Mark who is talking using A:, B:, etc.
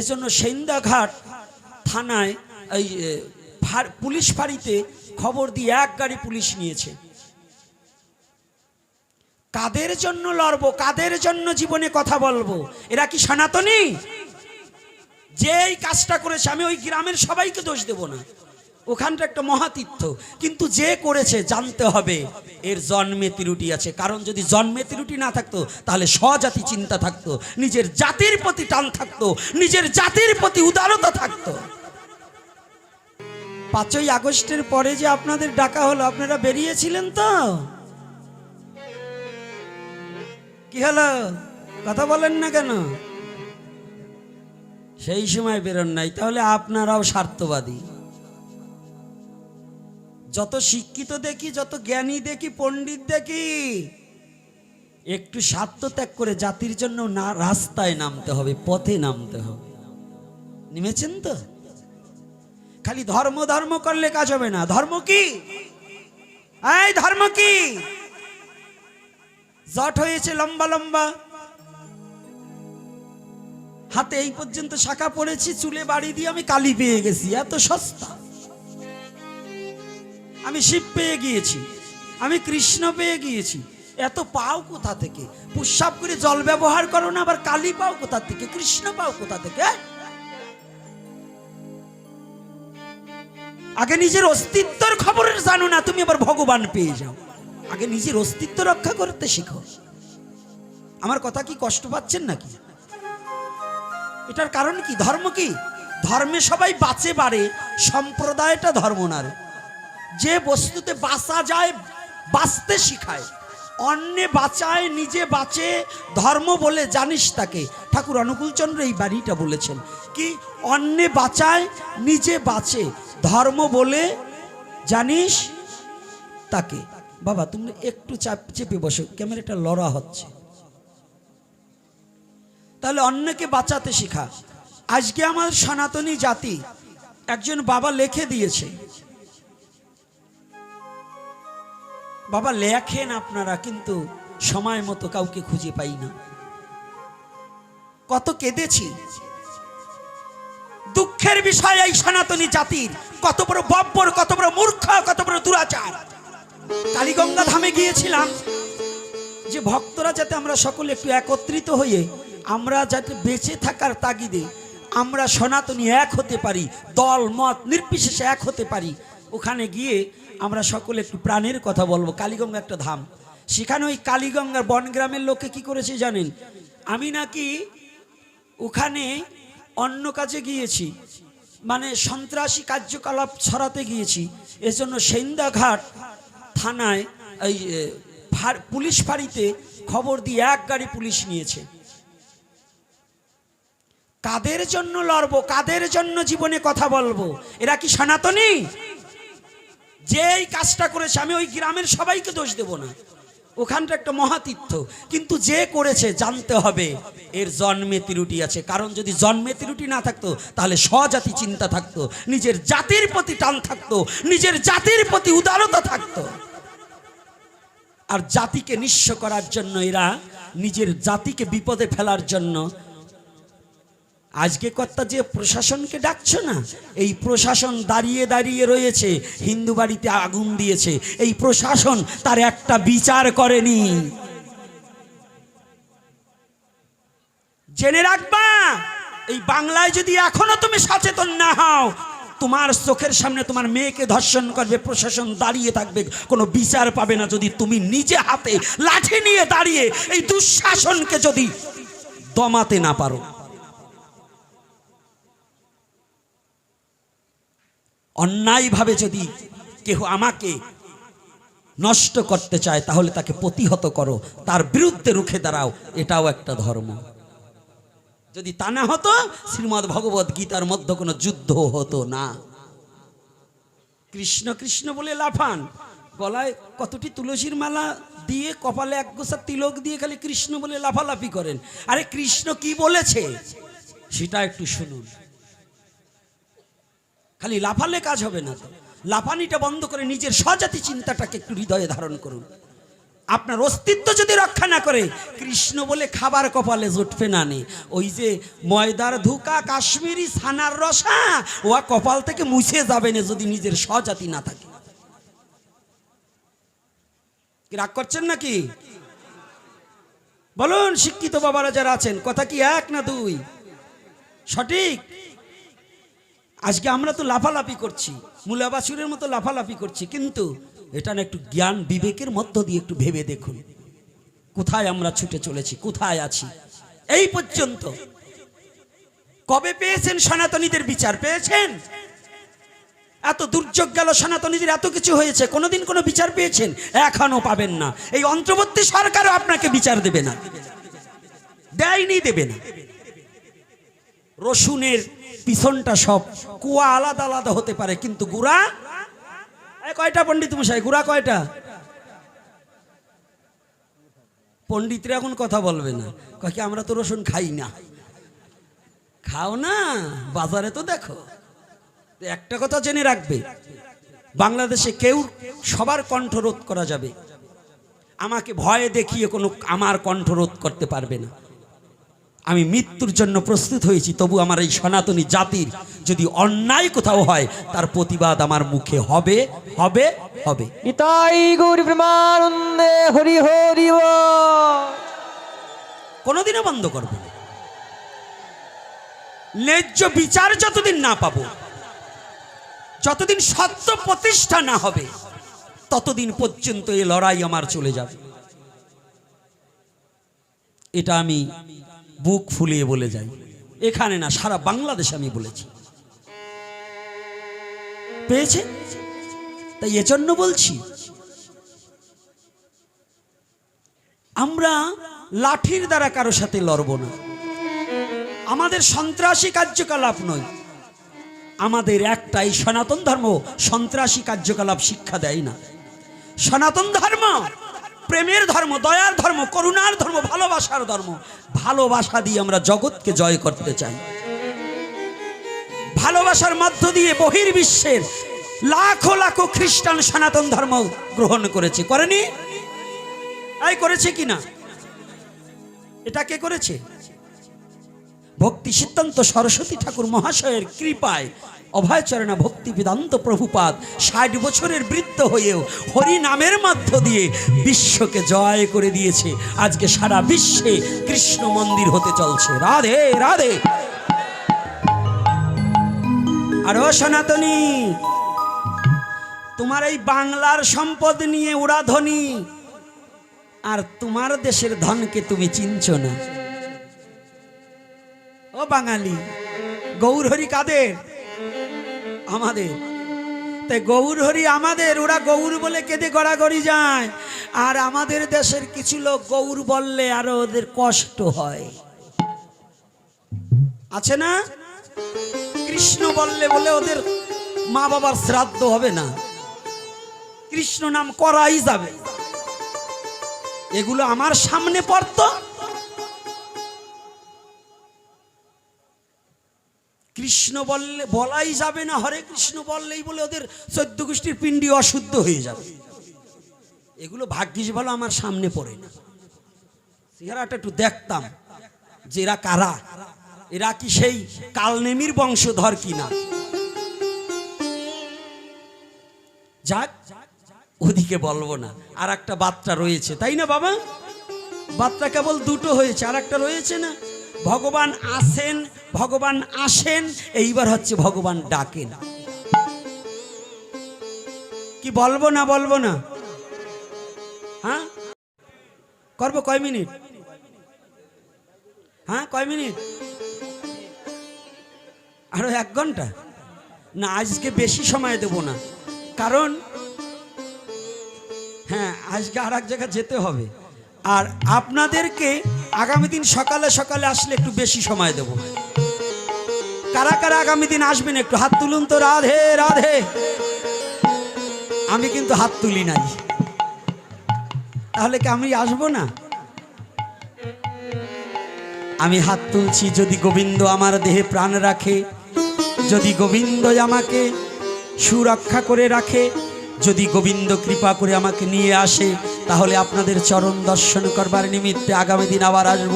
A: এজন্য সেন্দাঘাট থানায় এই পুলিশ ফাঁড়িতে খবর দিয়ে এক গাড়ি পুলিশ নিয়েছে। কাদের জন্য লড়বো, কাদের জন্য জীবনে কথা বলব? এরা কি সনাতনী? যে এই কাজটা করেছে, আমি ওই গ্রামের সবাইকে দোষ দেব না। ওখানটা একটা মহাতীর্থ। কিন্তু যে করেছে জানতে হবে, এর জন্মে ত্রুটি আছে। কারণ যদি জন্মে ত্রুটি না থাকতো, তাহলে স্বজাতি চিন্তা থাকতো, নিজের জাতির প্রতি টান থাকতো, নিজের জাতির প্রতি উদারতা থাকতো। পাঁচই আগস্টের পরে যে আপনাদের ডাকা হলো, আপনারা বেরিয়েছিলেন তো? কি হলো? কথা বলেন না কেন? সেই সময় বেরোন নাই, তাহলে আপনারাও স্বার্থবাদী। যত শিক্ষিত দেখি, যত জ্ঞানী দেখি, পণ্ডিত দেখি, একটু স্বার্থ ত্যাগ করে জাতির জন্য না, রাস্তায় নামতে হবে, পথে নামতে হবে। নেমেছেন তো? খালি ধর্ম ধর্ম করলে কাজ হবে না। ধর্ম কি? এই ধর্ম কি? জট হয়েছে লম্বা লম্বা। হাতে এই পর্যন্ত শাখা পড়েছি, চুলে বাড়ি দিয়ে আমি কালি পেয়ে গেছি, এত সস্তা। আমি শিব পেয়ে গিয়েছি, আমি কৃষ্ণ পেয়ে গিয়েছি। এত পাও কোথা থেকে? পুষ্পাপ করে জল ব্যবহার করো না, আবার কালী পাও কোথা থেকে? কৃষ্ণ পাও কোথা থেকে? আগে নিজের অস্তিত্বর খবর জানো না, তুমি আবার ভগবান পেয়ে যাও। আগে নিজের অস্তিত্ব রক্ষা করতে শিখো। আমার কথা কি কষ্ট পাচ্ছেন নাকি? এটার কারণ কি? ধর্ম কি? ধর্মে সবাই বাঁচে বাড়ে, সম্প্রদায়টা ধর্ম না রে। যে বস্তুতে বাঁচা যায়, বাঁচতে শিখায়। অন্যে বাঁচায়, নিজে বাঁচে, ধর্ম বলে জানিস তাকে। ঠাকুর অনুকূলচন্দ্র এই বাড়িটা বলেছেন। কি? অন্যে বাঁচায়, নিজে বাঁচে, ধর্ম বলে জানিস তাকে। বাবা, তুমি একটু চাপ চেপে বসো, ক্যামেরাটা লড়া হচ্ছে। তাহলে অন্যকে বাঁচাতে শেখা। আজকে আমার সনাতনী জাতি একজন বাবা লেখে দিয়েছে। বাবা লেখেন আপনারা, কিন্তু সময় মতো কাউকে খুঁজে পাই না। কত কেঁদেছি। দুঃখের বিষয় এই সনাতনী জাতির। কত বড় বব্বর, কত বড় মূর্খ, কত বড় দুরাচার। কালীগঙ্গা ধামে গিয়েছিলাম যে ভক্তরা যাতে আমরা সকলে একটু একত্রিত হয়ে আমরা যাতে বেঁচে থাকার তাগিদে আমরা সনাতনী এক হতে পারি, দল, মত নির্বিশেষে এক হতে পারি ওখানে গিয়ে আমরা সকলে একটু প্রাণের কথা বলব। কালীগঙ্গা একটা ধাম। সেখানে ওই কালীগঙ্গার বনগ্রামের লোকে কি করেছে জানেন? আমি নাকি ওখানে অন্য কাজে গিয়েছি। মানে সন্ত্রাসী কার্যকলাপ ছড়াতে গিয়েছি। এজন্য সেন্দাঘাট থানায় এই পুলিশ ফাঁড়িতে খবর দিয়ে এক গাড়ি পুলিশ নিয়েছে। কাদের জন্য লড়বো? কাদের জন্য জীবনে কথা বলব? এরা কি সনাতনী? যে এই কাজটা করেছে, আমি ওই গ্রামের সবাইকে দোষ দেব না। ওখানটা একটা মহাতীর্থ। কিন্তু যে করেছে, জানতে হবে, এর জন্মে ত্রুটি আছে। কারণ যদি জন্মে ত্রুটি না থাকতো, তাহলে স্বজাতি চিন্তা থাকতো, নিজের জাতির প্রতি টান থাকতো, নিজের জাতির প্রতি উদারতা থাকতো। আর জাতিকে নিঃস্ব করার জন্য এরা নিজের জাতিকে বিপদে ফেলার জন্য আজকে কর্তা যে প্রশাসনকে ডাকছো না, এই প্রশাসন দাঁড়িয়ে দাঁড়িয়ে রয়েছে, হিন্দু বাড়িতে আগুন দিয়েছে, এই প্রশাসন তার একটা বিচার করেনি। জেনে রাখবা, এই বাংলায় যদি এখনও তুমি সচেতন না হও, তোমার চোখের সামনে তোমার মেয়েকে ধর্ষণ করবে, প্রশাসন দাঁড়িয়ে থাকবে, কোনো বিচার পাবে না যদি তুমি নিজে হাতে লাঠি নিয়ে দাঁড়িয়ে এই দুঃশাসনকে যদি দমাতে না পারো। অন্যায়ভাবে যদি কেহ আমাকে নষ্ট করতে চায়, তাহলে তাকে প্রতিহত করো। তার বিরুদ্ধে রুখে দাঁড়াও, এটাও একটা ধর্ম। যদি তা না হতো, শ্রীমদ্ ভগবত গীতার মধ্যে কোনো যুদ্ধ হতো না। কৃষ্ণ কৃষ্ণ বলে লাফান। গলায় কতটি তুলসীর মালা দিয়ে, কপালে এক গোছা তিলক দিয়ে খালি কৃষ্ণ বলে লাফালাফি করেন। আরে কৃষ্ণ কি বলেছে? সেটা একটু শুনুন। খালি লাফালে কাজ হবে না তো। লাফানিটা বন্ধ করে নিজের স্বজাতি চিন্তাটাকে একটু হৃদয়ে ধারণ করুন। আপনার অস্তিত্ব যদি রক্ষা না করে, কৃষ্ণ বলে খাবার কপালে জুটবে না নে। ওই যে ময়দার ধুকা, কাশ্মীরি ছানার রসা ও কপাল থেকে মুছে যাবে না যদি নিজের স্বজাতি না থাকে। রাগ করছেন নাকি? বলুন, শিক্ষিত বাবারা যারা আছেন, কথা কি এক না দুই? সঠিক? আজকে আমরা তো লাফালাফি করছি মুলাবাসুরের মতো লাফালাফি করছি, কিন্তু এটা না একটু জ্ঞান বিবেকের মধ্য দিয়ে একটু ভেবে দেখুন। কোথায় আমরা ছুটে চলেছি, কোথায় আছি? এই পর্যন্ত। কবে পেয়েছেন সনাতনীদের বিচার? পেয়েছেন? এত দুর্যোগ গেল সনাতনীদের, এত কিছু হয়েছে, কোনোদিন কোনো বিচার পেয়েছেন? এখনও পাবেন না। এই অন্তর্বর্তী সরকারও আপনাকে বিচার দেবে না। দেয়নি, দেবে না। রসুনের পিছনটা সব কুয়া আলাদা আলাদা হতে পারে, কিন্তু গুড়া? কয়টা পণ্ডিত মশাই, গুড়া কয়টা? পণ্ডিতরা এখন কথা বলবে না। কয় আমরা তো রসুন খাই না। খাও না, বাজারে তো দেখো। একটা কথা জেনে রাখবে, বাংলাদেশে কেউ সবার কণ্ঠরোধ করা যাবে। আমাকে ভয়ে দেখিয়ে কোনো আমার কণ্ঠরোধ করতে পারবে না। আমি মৃত্যুর জন্য প্রস্তুত হয়েছি তবু আমার এই সনাতনী জাতির যদি অন্যায় কোথাও হয় তার প্রতিবাদ আমার মুখে হবে হবে হবে
B: নিতাই গৌরী প্রেমানন্দে হরি হরি।
A: কোনোদিনও বন্ধ করব না। ন্যায্য বিচার যতদিন না পাবো যতদিন সত্য প্রতিষ্ঠা না হবে ততদিন পর্যন্ত এই লড়াই আমার চলে যাবে এটা আমি বুক ফুলিয়ে বলে যাই। এখানে না, সারা বাংলাদেশে আমি বলেছি। পেয়েছে? তাই এজন্য বলছি, আমরা লাঠির দ্বারা কারও সাথে লড়ব না। আমাদের সন্ত্রাসী কার্যকলাপ নয়। আমাদের একটাই সনাতন ধর্ম, সন্ত্রাসী কার্যকলাপ শিক্ষা দেয় না। সনাতন ধর্ম প্রেমের ধর্ম, দয়ার ধর্ম, করুণার ধর্ম, ভালোবাসার ধর্ম, ভালোবাসা দিয়ে আমরা জগৎকে জয় করতে চাই। ভালোবাসার মধ্য দিয়ে বহির্বিশ্বের লাখো লাখো খ্রিস্টান সনাতন ধর্ম গ্রহণ করেছে। করেনি? তাই করেছে কিনা? এটা কে করেছে? ভক্তি সিদ্ধান্ত সরস্বতী ঠাকুর মহাশয়ের কৃপায়। অভয়চরণা ভক্তি বেদান্ত প্রভুপাদ, ষাট বছরের বৃদ্ধ হয়েও হরি নামের মধ্য দিয়ে বিশ্বকে জয় করে দিয়েছে। আজকে সারা বিশ্বে কৃষ্ণ মন্দির হতে চলছে। রাধে রাধে। আরও সনাতনী, তোমার এই বাংলার সম্পদ নিয়ে ওরা আর তোমার দেশের ধনকে তুমি চিনছ না। ও বাঙালি গৌরহরি কাদের? আমাদের। তাই গৌরহরি আমাদের, ওরা গৌর বলে কেঁদে গড়াগড়ি যায়। আর আমাদের দেশের কিছু লোক গৌর বললে আরও ওদের কষ্ট হয়। আছে না? কৃষ্ণ বললে বলে ওদের মা বাবার শ্রাদ্ধ হবে না। কৃষ্ণ নাম করাই যাবে। এগুলো আমার সামনে পড়তো। কৃষ্ণ বললে, বলাই যাবে না হরে কৃষ্ণ বললেই বলে ওদের চোদ্দ গোষ্ঠীর পিণ্ডি অশুদ্ধ হয়ে যাবে। এগুলো ভাগ্যিস ভালো আমার সামনে পড়ে না। চেহারাটা একটু দেখতাম যে এরা কারা, এরা কি সেই কালনেমির বংশধর কিনা। যাক, ওদিকে বলব না আর একটা বার্তা রয়েছে, তাই না বাবা? বার্তা কেবল দুটো হয়েছে আর একটা রয়েছে না? ভগবান আসেন ভগবান আসেন, এইবার হচ্ছে ভগবান ডাকেন। কি বলব না বলব না? হ্যাঁ? করব কয় মিনিট? হ্যাঁ কয় মিনিট? আরও এক ঘণ্টা? না, আজকে বেশি সময় দেব না। কারণ হ্যাঁ আজকে আর এক জায়গায় যেতে হবে। আর আপনাদেরকে আগামী দিন সকালে সকালে আসলে একটু বেশি সময় দেব। কারা কারা আগামী দিন আসবেন একটু হাত তুলুন তো, রাধে রাধে। আমি কিন্তু হাত তুলি নাই। তাহলে কি আমি আসব না? আমি হাত তুলছি যদি গোবিন্দ আমার দেহে প্রাণ রাখে, যদি গোবিন্দ আমাকে সুরক্ষা করে রাখে, যদি গোবিন্দ কৃপা করে আমাকে নিয়ে আসে, তাহলে আপনাদের চরণ দর্শন করবার নিমিত্তে আগামী দিন আবার আসব।